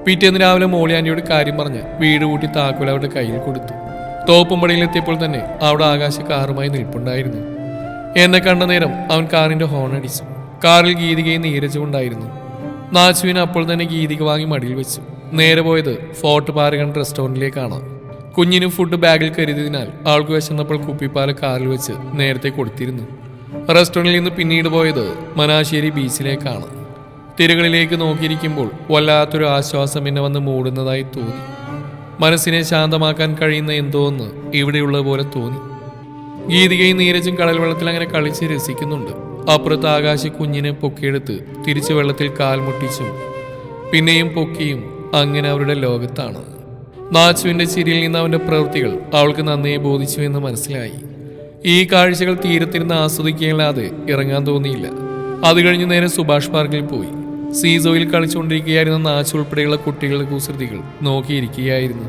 പിറ്റേന്ന് രാവിലെ മോളിയാന്റെയോട് കാര്യം പറഞ്ഞ് വീട് കൂട്ടി താക്കോൽ അവരുടെ കയ്യിൽ കൊടുത്തു. തോപ്പുംപടിയിലെത്തിയപ്പോൾ തന്നെ അവിടെ ആകാശ കാറുമായി നിൽപ്പുണ്ടായിരുന്നു. എന്നെ കണ്ട നേരം അവൻ കാറിന്റെ ഹോൺ അടിച്ചു. കാറിൽ ഗീതികയും നീരജുണ്ടായിരുന്നു നാച്ചുവിന് അപ്പോൾ തന്നെ ഗീതിക്ക് വാങ്ങി മടിയിൽ വെച്ചു. നേരെ പോയത് ഫോർട്ട് പാരഗൺ റെസ്റ്റോറന്റിലേക്കാണ് കുഞ്ഞിന് ഫുഡ് ബാഗിൽ കരുതിയതിനാൽ ആൾക്ക് വിശന്നപ്പോൾ കുപ്പിപ്പാല കാറിൽ വെച്ച് നേരത്തെ കൊടുത്തിരുന്നു. റെസ്റ്റോറന്റിൽ നിന്ന് പിന്നീട് പോയത് മനാശ്ശേരി ബീച്ചിലേക്കാണ്. തിരകളിലേക്ക് നോക്കിയിരിക്കുമ്പോൾ വല്ലാത്തൊരു ആശ്വാസം എന്നെ വന്ന് മൂടുന്നതായി തോന്നി. മനസ്സിനെ ശാന്തമാക്കാൻ കഴിയുന്ന എന്തോ ഒന്ന് ഇവിടെയുള്ളത് പോലെ തോന്നി. ഗീതികയും നീരജും കടൽ വെള്ളത്തിൽ അങ്ങനെ കളിച്ച് രസിക്കുന്നുണ്ട്. അപ്പുറത്ത് ആകാശി കുഞ്ഞിനെ പൊക്കിയെടുത്ത് തിരിച്ചു വെള്ളത്തിൽ കാൽമുട്ടിച്ചും പിന്നെയും പൊക്കിയും അങ്ങനെ അവരുടെ ലോകത്താണ്. നാച്ചുവിന്റെ ചിരിയിൽ നിന്ന് അവന്റെ പ്രവൃത്തികൾ അവൾക്ക് നന്നേ ബോധിച്ചു എന്ന് മനസ്സിലായി. ഈ കാഴ്ചകൾ തീരത്തിരുന്ന് ആസ്വദിക്കുകയല്ലാതെ ഇറങ്ങാൻ തോന്നിയില്ല. അത് കഴിഞ്ഞ് നേരെ സുഭാഷ് പാർക്കിൽ പോയി. സീസോയിൽ കളിച്ചുകൊണ്ടിരിക്കുകയായിരുന്ന നാച്ചു ഉൾപ്പെടെയുള്ള കുട്ടികളുടെ കുസൃതികൾ നോക്കിയിരിക്കുകയായിരുന്നു.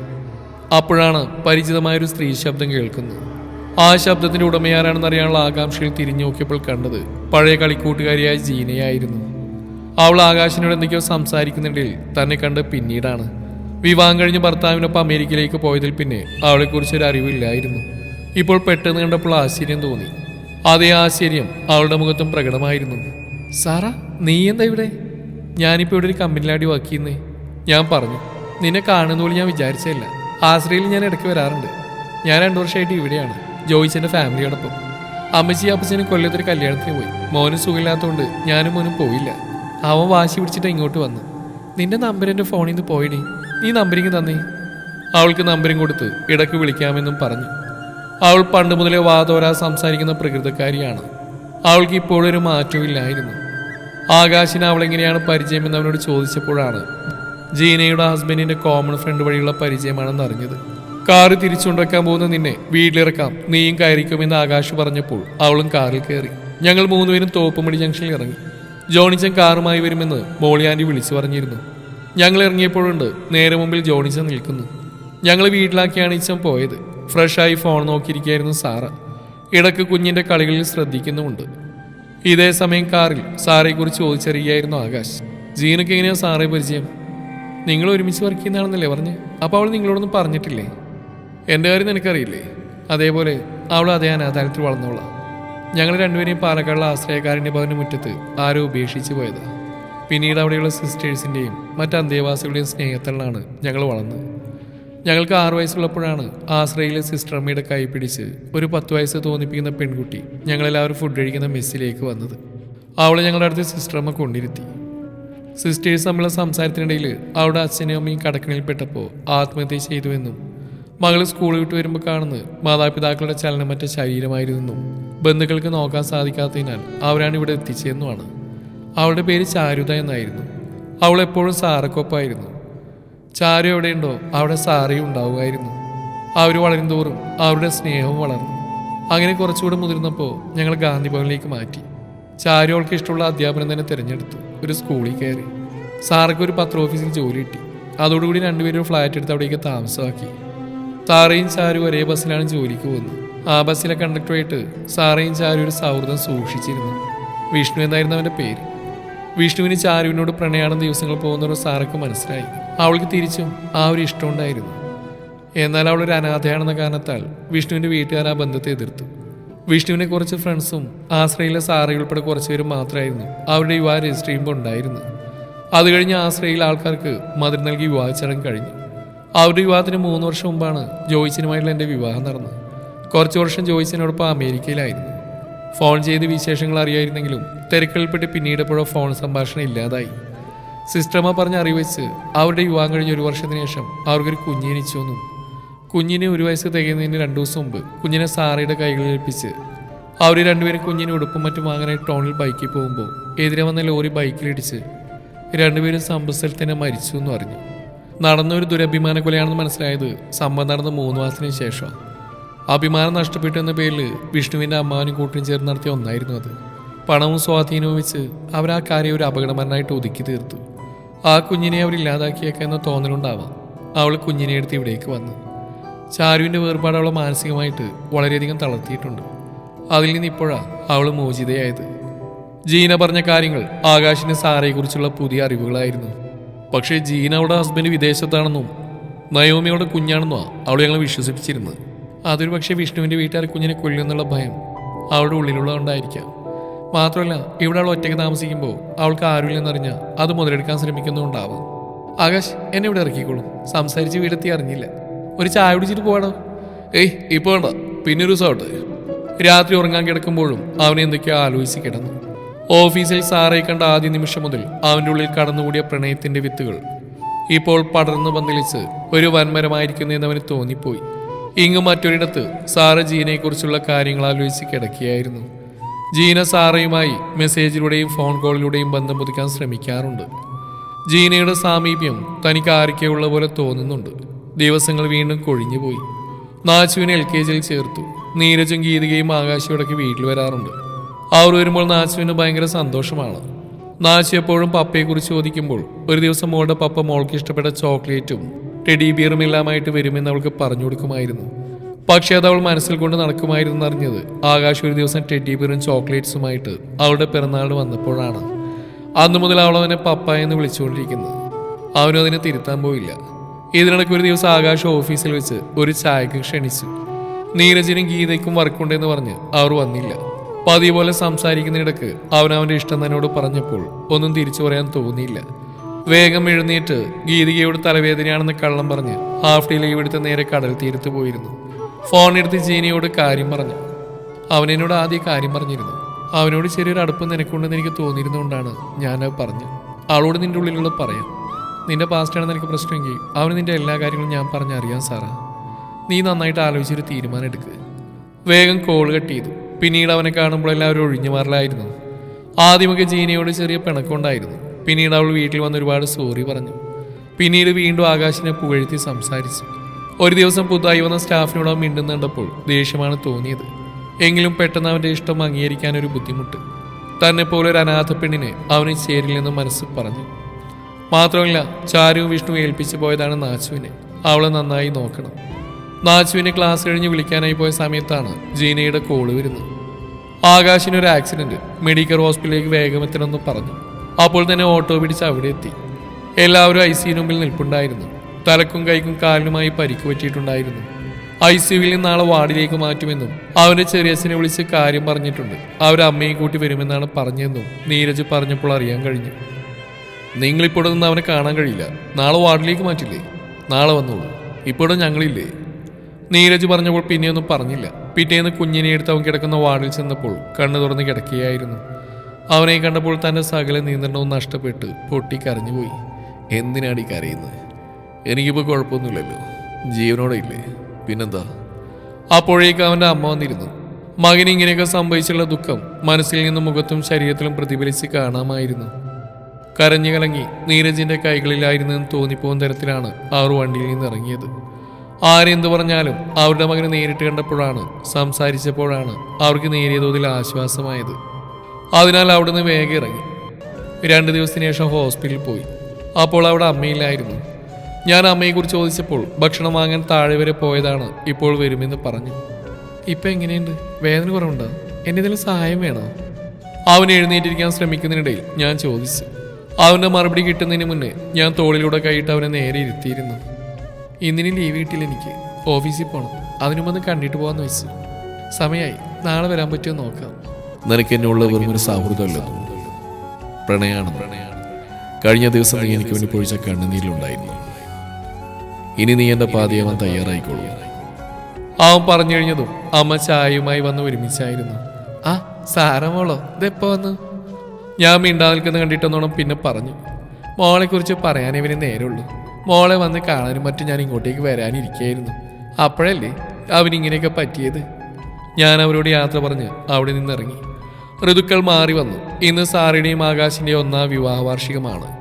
അപ്പോഴാണ് പരിചിതമായൊരു സ്ത്രീ ശബ്ദം കേൾക്കുന്നത്. ആ ശബ്ദത്തിന്റെ ഉടമയാരാണെന്ന് അറിയാനുള്ള ആകാംക്ഷയിൽ തിരിഞ്ഞു നോക്കിയപ്പോൾ കണ്ടത് പഴയ കളിക്കൂട്ടുകാരിയായ ജീനയായിരുന്നു. അവൾ ആകാശിനോട് എന്തൊക്കെയോ സംസാരിക്കുന്നുണ്ടെങ്കിൽ തന്നെ കണ്ട് പിന്നീടാണ്. വിവാഹം കഴിഞ്ഞ് ഭർത്താവിനൊപ്പം അമേരിക്കയിലേക്ക് പോയതിൽ പിന്നെ അവളെക്കുറിച്ച് ഒരു അറിവില്ലായിരുന്നു. ഇപ്പോൾ പെട്ടെന്ന് കണ്ടപ്പോൾ ആശ്ചര്യം തോന്നി. അതേ ആശ്ചര്യം അവളുടെ മുഖത്തും പ്രകടമായിരുന്നു. സാറാ നീ എന്താ ഇവിടെ? ഞാനിപ്പോൾ ഇവിടെ ഒരു കമ്പനിലാടി വർക്ക് ഞാൻ പറഞ്ഞു നിന്നെ കാണുന്ന പോലും ഞാൻ വിചാരിച്ചതല്ല. ആശ്രയിൽ ഞാൻ ഇടയ്ക്ക് വരാറുണ്ട്. ഞാൻ രണ്ടു വർഷമായിട്ട് ഇവിടെയാണ്. ജോയിച്ചന്റെ ഫാമിലിയോടൊപ്പം അമ്മച്ചി അപ്പച്ചനും കൊല്ലത്തൊരു കല്യാണത്തിന് പോയി. മോനും സുഖമില്ലാത്തതുകൊണ്ട് ഞാനും മോനും പോയില്ല. അവൻ വാശി പിടിച്ചിട്ട് ഇങ്ങോട്ട് വന്നു. നിന്റെ നമ്പർ എന്റെ ഫോണിൽ നിന്ന് പോയിടി. നീ നമ്പറിങ് തന്നേ. അവൾക്ക് നമ്പരും കൊടുത്ത് ഇടയ്ക്ക് വിളിക്കാമെന്നും പറഞ്ഞു. അവൾ പണ്ട് മുതലേ വാതോരാ സംസാരിക്കുന്ന പ്രകൃതക്കാരിയാണ്. അവൾക്ക് ഇപ്പോഴൊരു മാറ്റമില്ലായിരുന്നു ആകാശിന് അവളെങ്ങനെയാണ് പരിചയമെന്ന് അവനോട് ചോദിച്ചപ്പോഴാണ് ജീനയുടെ ഹസ്ബൻഡിന്റെ കോമൺ ഫ്രണ്ട് വഴിയുള്ള പരിചയമാണെന്ന് അറിഞ്ഞത്. കാറ് തിരിച്ചുകൊണ്ടുവെക്കാൻ പോകുന്ന നിന്നെ വീട്ടിലിറക്കാം. നീയും കയറിക്കുമെന്ന് ആകാശ് പറഞ്ഞപ്പോൾ അവളും കാറിൽ കയറി. ഞങ്ങൾ മൂന്നുപേരും തോപ്പുമണി ജംഗ്ഷനിൽ ഇറങ്ങി. ജോണിച്ചൻ കാറുമായി വരുമെന്ന് മോളിയാന്റി വിളിച്ചു പറഞ്ഞിരുന്നു. ഞങ്ങൾ ഇറങ്ങിയപ്പോഴുണ്ട് നേരെ മുമ്പിൽ ജോണിച്ചൻ നിൽക്കുന്നു. ഞങ്ങൾ വീട്ടിലാക്കിയാണ് ഇച്ചൻ പോയത്. ഫ്രഷായി ഫോൺ നോക്കിയിരിക്കുകയായിരുന്നു സാറ. ഇടയ്ക്ക് കുഞ്ഞിന്റെ കളികളിൽ ശ്രദ്ധിക്കുന്നുമുണ്ട്. ഇതേ സമയം കാറിൽ സാറേക്കുറിച്ച് ചോദിച്ചറിയുകയായിരുന്നു ആകാശ്. ജീനക്ക് എങ്ങനെയാണ് സാറേ പരിചയം? നിങ്ങൾ ഒരുമിച്ച് വർക്ക് ചെയ്യുന്നതാണെന്നല്ലേ പറഞ്ഞ്? അപ്പോൾ അവൾ നിങ്ങളോടൊന്നും പറഞ്ഞിട്ടില്ലേ? എന്റെ കാര്യം നിനക്കറിയില്ലേ? അതേപോലെ അവൾ അതേ അനാഥാലയത്തിൽ വളർന്നോളാം ഞങ്ങൾ രണ്ടുപേരെയും പാലക്കാടുള്ള ആശ്രയക്കാരന്റെ ഭവന മുറ്റത്ത് ആരും ഉപേക്ഷിച്ച് പോയത്. പിന്നീട് അവിടെയുള്ള സിസ്റ്റേഴ്സിന്റെയും മറ്റ് അന്തേവാസികളുടെയും സ്നേഹത്തിലാണ് ഞങ്ങൾ വളർന്നത്. ഞങ്ങൾക്ക് ആറു വയസ്സുള്ളപ്പോഴാണ് ആശ്രയിലെ സിസ്റ്റർ അമ്മയുടെ കൈ പിടിച്ച് ഒരു പത്ത് വയസ്സ് തോന്നിപ്പിക്കുന്ന പെൺകുട്ടി ഞങ്ങളെല്ലാവരും ഫുഡ് കഴിക്കുന്ന മെസ്സിലേക്ക് വന്നത്. അവളെ ഞങ്ങളുടെ അടുത്ത് സിസ്റ്റർ അമ്മ കൊണ്ടിരുത്തി. സിസ്റ്റേഴ്സ് തമ്മിലുള്ള സംസാരത്തിനിടയിൽ അവളുടെ അച്ഛനും അമ്മയും കടക്കണിൽപ്പെട്ടപ്പോൾ ആത്മഹത്യ ചെയ്തുവെന്നും മകൾ സ്കൂൾ വിട്ട് വരുമ്പോൾ കാണുന്നത് മാതാപിതാക്കളുടെ ചലനമറ്റ ശരീരമായിരുന്നെന്നും ബന്ധുക്കൾക്ക് നോക്കാൻ സാധിക്കാത്തതിനാൽ അവരാണ് ഇവിടെ എത്തിച്ചതെന്നുമാണ് അവളുടെ പേര് ചാരുത എന്നായിരുന്നു. അവൾ എപ്പോഴും സാറക്കൊപ്പമായിരുന്നു. ചാരു എവിടെയുണ്ടോ അവിടെ സാറയും ഉണ്ടാവുമായിരുന്നു. അവർ വളരും തോറും അവരുടെ സ്നേഹവും വളർന്നു. അങ്ങനെ കുറച്ചുകൂടെ മുതിർന്നപ്പോൾ ഞങ്ങൾ ഗാന്ധി ഭവനിലേക്ക് മാറ്റി. ചാരു അവൾക്ക് ഇഷ്ടമുള്ള അധ്യാപനം തന്നെ തിരഞ്ഞെടുത്തു. ഒരു സ്കൂളിൽ കയറി. സാറയ്ക്ക് ഒരു പത്ര ഓഫീസിൽ ജോലി കിട്ടി. അതോടുകൂടി രണ്ടുപേരും ഫ്ലാറ്റ് എടുത്ത് അവിടേക്ക് താമസമാക്കി. താറയും ചാരു ഒരേ ബസ്സിലാണ് ജോലിക്ക് പോകുന്നത്. ആ ബസ്സിലെ കണ്ടക്ടറായിട്ട് സാറയും ചാരു ഒരു സൗഹൃദം സൂക്ഷിച്ചിരുന്നു. വിഷ്ണു എന്നായിരുന്നു അവന്റെ പേര്. വിഷ്ണുവിന് ചാരുവിനോട് പ്രണയാണം ദിവസങ്ങൾ പോകുന്നവർ സാറൊക്കെ മനസ്സിലായി. അവൾക്ക് തിരിച്ചും ആ ഒരു ഇഷ്ടമുണ്ടായിരുന്നു എന്നാൽ അവൾ ഒരു അനാഥയാണെന്ന കാരണത്താൽ വിഷ്ണുവിന്റെ വീട്ടുകാർ ആ ബന്ധത്തെ എതിർത്തു. വിഷ്ണുവിനെ കുറച്ച് ഫ്രണ്ട്സും ആശ്രയിലെ സാറയിൽ ഉൾപ്പെടെ കുറച്ച് പേരും മാത്രമായിരുന്നു അവരുടെ വിവാഹ രജിസ്റ്റർ ചെയ്യുമ്പോൾ ഉണ്ടായിരുന്നു അത് കഴിഞ്ഞ് ആശ്രയിലെ ആൾക്കാർക്ക് മധുരം നൽകി വിവാഹ ചടങ്ങ് കഴിഞ്ഞു. അവരുടെ വിവാഹത്തിന് മൂന്ന് വർഷം മുമ്പാണ് ജോയിസിനുമായിട്ടുള്ള എന്റെ വിവാഹം നടന്നത്. കുറച്ച് വർഷം ജോയിസിനോടൊപ്പം അമേരിക്കയിലായിരുന്നു. ഫോൺ ചെയ്ത് വിശേഷങ്ങൾ അറിയായിരുന്നെങ്കിലും തിരക്കുകളിൽപ്പെട്ട് പിന്നീട് എപ്പോഴോ ഫോൺ സംഭാഷണം ഇല്ലാതായി. സിസ്റ്റർമാർ പറഞ്ഞ അറിവ് വെച്ച് അവരുടെ വിവാഹം കഴിഞ്ഞ ഒരു വർഷത്തിന് ശേഷം അവർക്കൊരു കുഞ്ഞിനിച്ചോന്നും കുഞ്ഞിനെ ഒരു വയസ്സ് തികയുന്നതിന് രണ്ട് ദിവസം മുമ്പ് കുഞ്ഞിനെ സാറയുടെ കൈകളിൽ ഏൽപ്പിച്ച് അവർ രണ്ടുപേരും കുഞ്ഞിന് ഉടുപ്പും മറ്റും വാങ്ങാനായി ടൗണിൽ ബൈക്കിൽ പോകുമ്പോൾ എതിരെ വന്ന ലോറി ബൈക്കിലിടിച്ച് രണ്ടുപേരും സംഭവസ്ഥലത്ത് തന്നെ മരിച്ചു എന്ന് അറിഞ്ഞു. നടന്ന ഒരു ദുരഭിമാന കൊലയാണെന്ന് മനസ്സിലായത് സംഭവം നടന്ന മൂന്ന് മാസത്തിന് ശേഷം അഭിമാനം നഷ്ടപ്പെട്ടു എന്ന പേരിൽ വിഷ്ണുവിന്റെ അമ്മാവനും കൂട്ടിനും ചേർന്ന് നടത്തിയ ഒന്നായിരുന്നു അത്. പണവും സ്വാധീനവും വെച്ച് അവർ ആ കാര്യം ഒരു അപകടമരനായിട്ട് ഒതുക്കി തീർത്തു. ആ കുഞ്ഞിനെ അവർ ഇല്ലാതാക്കിയേക്കാം എന്ന തോന്നലുണ്ടാവാം. അവൾ കുഞ്ഞിനെ എടുത്ത് ഇവിടേക്ക് വന്നു. ചാരുവിന്റെ വേർപാട് അവളെ മാനസികമായിട്ട് വളരെയധികം തളർത്തിയിട്ടുണ്ട്. അതിൽ നിന്ന് ഇപ്പോഴാണ് അവൾ മോചിതയായത്. ജീന പറഞ്ഞ കാര്യങ്ങൾ ആകാശിന് സാറയെക്കുറിച്ചുള്ള പുതിയ അറിവുകളായിരുന്നു. പക്ഷേ ജീന അവളുടെ ഹസ്ബൻഡ് വിദേശത്താണെന്നും നയോമിയുടെ കുഞ്ഞാണെന്നോ അവൾ ഞങ്ങൾ വിശ്വസിപ്പിച്ചിരുന്നത്. അതൊരു പക്ഷേ വിഷ്ണുവിന്റെ വീട്ടുകാർ കുഞ്ഞിനെ കൊല്ലുമെന്നുള്ള ഭയം അവളുടെ ഉള്ളിലുള്ളതുകൊണ്ടായിരിക്കാം മാത്രമല്ല ഇവിടെ അവൾ ഒറ്റയ്ക്ക് താമസിക്കുമ്പോൾ അവൾക്ക് ആരുമില്ലെന്നറിഞ്ഞാൽ അത് മുതലെടുക്കാൻ ശ്രമിക്കുന്നുണ്ടാവാം ആകാശ് എന്നെ ഇവിടെ ഇറക്കിക്കോളും. സംസാരിച്ച് വീടെത്തി അറിഞ്ഞില്ല. ഒരു ചായ കുടിച്ചിട്ട് പോകണം ഏയ് ഇപ്പോൾ വേണ്ട. പിന്നെ ഒരു ദിവസം രാത്രി ഉറങ്ങാൻ കിടക്കുമ്പോഴും അവനെ എന്തൊക്കെയോ ആലോചിച്ച് കിടന്നു. ഓഫീസിൽ സാറേ കണ്ട ആദ്യ നിമിഷം മുതൽ അവന്റെ ഉള്ളിൽ കടന്നുകൂടിയ പ്രണയത്തിന്റെ വിത്തുകൾ ഇപ്പോൾ പടർന്നു പന്തലിച്ച് ഒരു വൻമരമായിരിക്കുന്നു അവന് തോന്നിപ്പോയി. ഇങ്ങ് മറ്റൊരിടത്ത് സാറ ജീനയെക്കുറിച്ചുള്ള കാര്യങ്ങൾ ആലോചിച്ച് കിടക്കുകയായിരുന്നു. ജീന സാറയുമായി മെസ്സേജിലൂടെയും ഫോൺ കോളിലൂടെയും ബന്ധം പുതുക്കാൻ ശ്രമിക്കാറുണ്ട്. ജീനയുടെ സാമീപ്യം തനിക്ക് ആരൊക്കെയുള്ള പോലെ തോന്നുന്നുണ്ട്. ദിവസങ്ങൾ വീണ്ടും കൊഴിഞ്ഞുപോയി. നാച്ചുവിനെ എൽ കെ ജിയിൽ ചേർത്തു. നീരജും ഗീതികയും ആകാശയോടൊക്കെ വീട്ടിൽ വരാറുണ്ട്. അവർ വരുമ്പോൾ നാച്ചുവിന് ഭയങ്കര സന്തോഷമാണ്. നാച്ചു എപ്പോഴും പപ്പയെക്കുറിച്ച് ചോദിക്കുമ്പോൾ ഒരു ദിവസം മോളുടെ പപ്പ മോൾക്ക് ഇഷ്ടപ്പെട്ട ചോക്ലേറ്റും ടെഡി ബിയറും എല്ലാമായിട്ട് വരുമെന്ന് അവൾക്ക് പറഞ്ഞു കൊടുക്കുമായിരുന്നു. പക്ഷേ അത് അവൾ മനസ്സിൽ കൊണ്ട് നടക്കുമായിരുന്നു അറിഞ്ഞത് ആകാശ് ഒരു ദിവസം ടെഡി ബിയറും ചോക്ലേറ്റ്സുമായിട്ട് അവളുടെ പിറന്നാൾ വന്നപ്പോഴാണ്. അന്നു മുതൽ അവൾ അവനെ പപ്പ എന്ന് വിളിച്ചുകൊണ്ടിരിക്കുന്നത്. അവനും അതിനെ തിരുത്താൻ പോയില്ല. ഇതിനിടയ്ക്ക് ഒരു ദിവസം ആകാശ് ഓഫീസിൽ വെച്ച് ഒരു ചായക്ക് ക്ഷണിച്ചു. നീരജിനും ഗീതയ്ക്കും വർക്കുണ്ടെന്ന് പറഞ്ഞ് അവർ വന്നില്ല. പതിവ് പോലെ സംസാരിക്കുന്നിടക്ക് അവൻ അവന്റെ ഇഷ്ടം തന്നോട് പറഞ്ഞപ്പോൾ ഒന്നും തിരിച്ചു പറയാൻ തോന്നിയില്ല. വേഗം എഴുന്നേറ്റ് ഗീതികയോട് തലവേദനയാണെന്ന് കള്ളം പറഞ്ഞ് ഹാഫ് ഡേ ലീവ് എടുത്ത് നേരെ കടൽ തീരത്ത് പോയിരുന്നു. ഫോൺ എടുത്ത് ജീനിയോട് കാര്യം പറഞ്ഞു. അവൻ എന്നോട് ആദ്യം കാര്യം പറഞ്ഞിരുന്നു. അവനോട് ചെറിയൊരു അടുപ്പ് നിനക്കുണ്ടെന്ന് എനിക്ക് തോന്നിയിരുന്നുകൊണ്ടാണ് ഞാനത് പറഞ്ഞു. അവളോട് നിന്റെ ഉള്ളിലുള്ള പറയാം. നിന്റെ പാസ്റ്റാണെന്ന് എനിക്ക് പ്രശ്നമെങ്കിൽ അവന് നിന്റെ എല്ലാ കാര്യങ്ങളും ഞാൻ പറഞ്ഞറിയാം സാറാ. നീ നന്നായിട്ട് ആലോചിച്ചൊരു തീരുമാനം എടുക്കുക വേഗം കോൾ കട്ട് ചെയ്തു. പിന്നീട് അവനെ കാണുമ്പോൾ എല്ലാവരും ഒഴിഞ്ഞു മാറലായിരുന്നു. ആദ്യമൊക്കെ ജീനയോട് ചെറിയ പിണക്കമുണ്ടായിരുന്നു. പിന്നീട് അവൾ വീട്ടിൽ വന്ന് ഒരുപാട് സോറി പറഞ്ഞു. പിന്നീട് വീണ്ടും ആകാശിനെ പുകഴ്ത്തി സംസാരിച്ചു. ഒരു ദിവസം പുതുതായി വന്ന സ്റ്റാഫിനോട് അവൻ മിണ്ടുന്ന കണ്ടപ്പോൾ ദേഷ്യമാണ് തോന്നിയത്. എങ്കിലും പെട്ടെന്ന് അവന്റെ ഇഷ്ടം അംഗീകരിക്കാൻ ഒരു ബുദ്ധിമുട്ട്. തന്നെ പോലെ ഒരു അനാഥ പെണ്ണിനെ അവന് ചേരില്ലെന്ന് മനസ്സ് പറഞ്ഞു. മാത്രമല്ല ചാരുവും വിഷ്ണു ഏൽപ്പിച്ചു പോയതാണ് നാച്ചുവിനെ. അവളെ നന്നായി നോക്കണം. നാച്ചുവിനെ ക്ലാസ് കഴിഞ്ഞ് വിളിക്കാനായി പോയ സമയത്താണ് ജീനയുടെ കോൾ വരുന്നത്. ആകാശിനൊരു ആക്സിഡന്റ്. മെഡിക്കൽ ഹോസ്പിറ്റലിലേക്ക് വേഗം എത്തണമെന്ന് പറഞ്ഞു. അപ്പോൾ തന്നെ ഓട്ടോ പിടിച്ച് അവിടെ എത്തി. എല്ലാവരും ഐ സിയു മുമ്പിൽ നിൽപ്പുണ്ടായിരുന്നു. തലക്കും കൈക്കും കാലിനുമായി പരിക്ക് പറ്റിയിട്ടുണ്ടായിരുന്നു. ഐ സിയുവിൽ നിന്ന് നാളെ വാർഡിലേക്ക് മാറ്റുമെന്നും അവന്റെ ചെറിയച്ഛനെ വിളിച്ച് കാര്യം പറഞ്ഞിട്ടുണ്ട്. അവർ അമ്മയും കൂട്ടി വരുമെന്നാണ് പറഞ്ഞതെന്നും നീരജ് പറഞ്ഞപ്പോൾ അറിയാൻ കഴിഞ്ഞു. നിങ്ങളിപ്പോഴൊന്നും അവനെ കാണാൻ കഴിയില്ല. നാളെ വാർഡിലേക്ക് മാറ്റില്ലേ? നാളെ വന്നോളൂ. ഇപ്പോഴും ഞങ്ങളില്ലേ? നീരജ് പറഞ്ഞപ്പോൾ പിന്നെയൊന്നും പറഞ്ഞില്ല. പിറ്റേന്ന് കുഞ്ഞിനെ എടുത്ത് അവൻ കിടക്കുന്ന വാർഡിൽ ചെന്നപ്പോൾ കണ്ണു തുറന്ന് കിടക്കുകയായിരുന്നു. അവനെ കണ്ടപ്പോൾ തന്റെ സകല നിയന്ത്രണവും നഷ്ടപ്പെട്ട് പൊട്ടി കരഞ്ഞുപോയി. എന്തിനാണ് ഈ കരയുന്നത്? എനിക്കിപ്പോൾ കുഴപ്പമൊന്നുമില്ലല്ലോ. ജീവനോടെ ഇല്ലേ? പിന്നെന്താ? അപ്പോഴേക്ക് അവന്റെ അമ്മ വന്നിരുന്നു. മകൻ ഇങ്ങനെയൊക്കെ സംഭവിച്ചുള്ള ദുഃഖം മനസ്സിൽ നിന്നും മുഖത്തും ശരീരത്തിലും പ്രതിഫലിച്ച് കാണാമായിരുന്നു. കരഞ്ഞു കലങ്ങി നീരജിന്റെ കൈകളിലായിരുന്നു എന്ന് തോന്നിപ്പോകുന്ന തരത്തിലാണ് അവർ വണ്ടിയിൽ നിന്ന് ഇറങ്ങിയത്. ആരെന്തു പറഞ്ഞാലും അവരുടെ മകനെ നേരിട്ട് കണ്ടപ്പോഴാണ് സംസാരിച്ചപ്പോഴാണ് അവർക്ക് നേരിയ തോതിൽ ആശ്വാസമായത്. അതിനാൽ അവിടുന്ന് വേഗം ഇറങ്ങി. രണ്ട് ദിവസത്തിന് ശേഷം ഹോസ്പിറ്റലിൽ പോയി. അപ്പോൾ അവിടെ അമ്മയില്ലായിരുന്നു. ഞാൻ അമ്മയെക്കുറിച്ച് ചോദിച്ചപ്പോൾ ഭക്ഷണം വാങ്ങാൻ താഴെ വരെ പോയതാണ് ഇപ്പോൾ വരുമെന്ന് പറഞ്ഞു. ഇപ്പം എങ്ങനെയുണ്ട്? വേദന കുറവുണ്ടോ? എന്തെങ്കിലും സഹായം വേണോ? അവൻ എഴുന്നേറ്റിരിക്കാൻ ശ്രമിക്കുന്നതിനിടയിൽ ഞാൻ ചോദിച്ചു. അവന്റെ മറുപടി കിട്ടുന്നതിന് മുന്നേ ഞാൻ തോളിലൂടെ കൈയിട്ട് അവനെ നേരെ ഇരുത്തിയിരുന്നു. ഇന്നിനി ലീവ് കിട്ടില്ല എനിക്ക്. ഓഫീസിൽ പോകണം അതിനു മുമ്പ് കണ്ടിട്ട് പോകാന്ന് വെച്ചു. സമയമായി നാളെ വരാൻ പറ്റുമോ നോക്കാം. നിനക്ക് എന്നുള്ള വെറും ഒരു സൗഹൃദമല്ല പ്രണയാണ്. പ്രണയാണ് കഴിഞ്ഞ ദിവസം നീ എനിക്ക് വേണ്ടി പൊഴിച്ച കണ്ണുനീരിലുണ്ടായിരുന്നു ഇനി നീ എന്റെ പാതയാവാൻ തയ്യാറായിക്കോളൂ. അവൻ പറഞ്ഞു കഴിഞ്ഞതും അമ്മ ചായയുമായി വന്ന് ഒരുമിച്ചായിരുന്നു. ആ സാരമോളോ ഇതെപ്പോ വന്ന്? ഞാൻ മിണ്ടാ നിൽക്കുന്ന കണ്ടിട്ടെന്നോണം പിന്നെ പറഞ്ഞു. മോളെക്കുറിച്ച് പറയാൻ ഇവന് നേരമുള്ളൂ. മോളെ വന്ന് കാണാനും മറ്റും ഞാൻ ഇങ്ങോട്ടേക്ക് വരാനിരിക്കുകയായിരുന്നു അപ്പോഴല്ലേ അവനിങ്ങനെയൊക്കെ പറ്റിയത്? ഞാൻ അവരോട് യാത്ര പറഞ്ഞ് അവിടെ നിന്നിറങ്ങി. ഋതുക്കൾ മാറി വന്നു. ഇന്ന് സാറിയുടെയും ആകാശിന്റെയും ഒന്നാം വിവാഹ വാർഷികമാണ്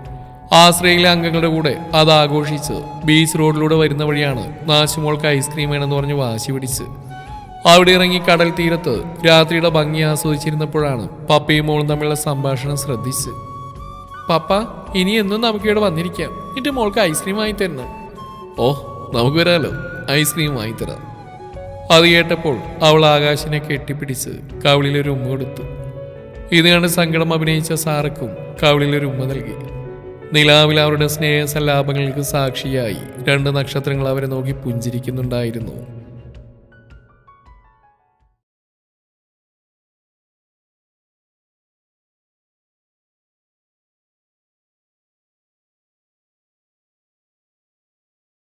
ആശ്രയിലെ അംഗങ്ങളുടെ കൂടെ അത് ആഘോഷിച്ച് ബീച്ച് റോഡിലൂടെ വരുന്ന വഴിയാണ് നാശുമോൾക്ക് ഐസ്ക്രീം വേണമെന്ന് പറഞ്ഞ് വാശി പിടിച്ച്. അവിടെ ഇറങ്ങി കടൽ തീരത്ത് രാത്രിയുടെ ഭംഗി ആസ്വദിച്ചിരുന്നപ്പോഴാണ് പപ്പയും മോളും തമ്മിലുള്ള സംഭാഷണം ശ്രദ്ധിച്ച്. പപ്പ ഇനി എന്നും നമുക്ക് ഇവിടെ വന്നിരിക്കാം. എന്നിട്ട് മോൾക്ക് ഐസ്ക്രീം വാങ്ങി തരണം ഓ നമുക്ക് വരാലോ? ഐസ്ക്രീം വാങ്ങി തരാം. അത് കേട്ടപ്പോൾ അവൾ ആകാശിനെ കെട്ടിപ്പിടിച്ച് കവിളിലൊരു ഉമ്മ കൊടുത്തു. ഇത് കണ്ട് സങ്കടം അഭിനയിച്ച സാറക്കും കവിളിലൊരു ഉമ്മ നൽകി. നിലാവിൽ അവരുടെ സ്നേഹ സല്ലാപങ്ങൾക്ക് സാക്ഷിയായി രണ്ട് നക്ഷത്രങ്ങൾ അവരെ നോക്കി പുഞ്ചിരിക്കുന്നുണ്ടായിരുന്നു.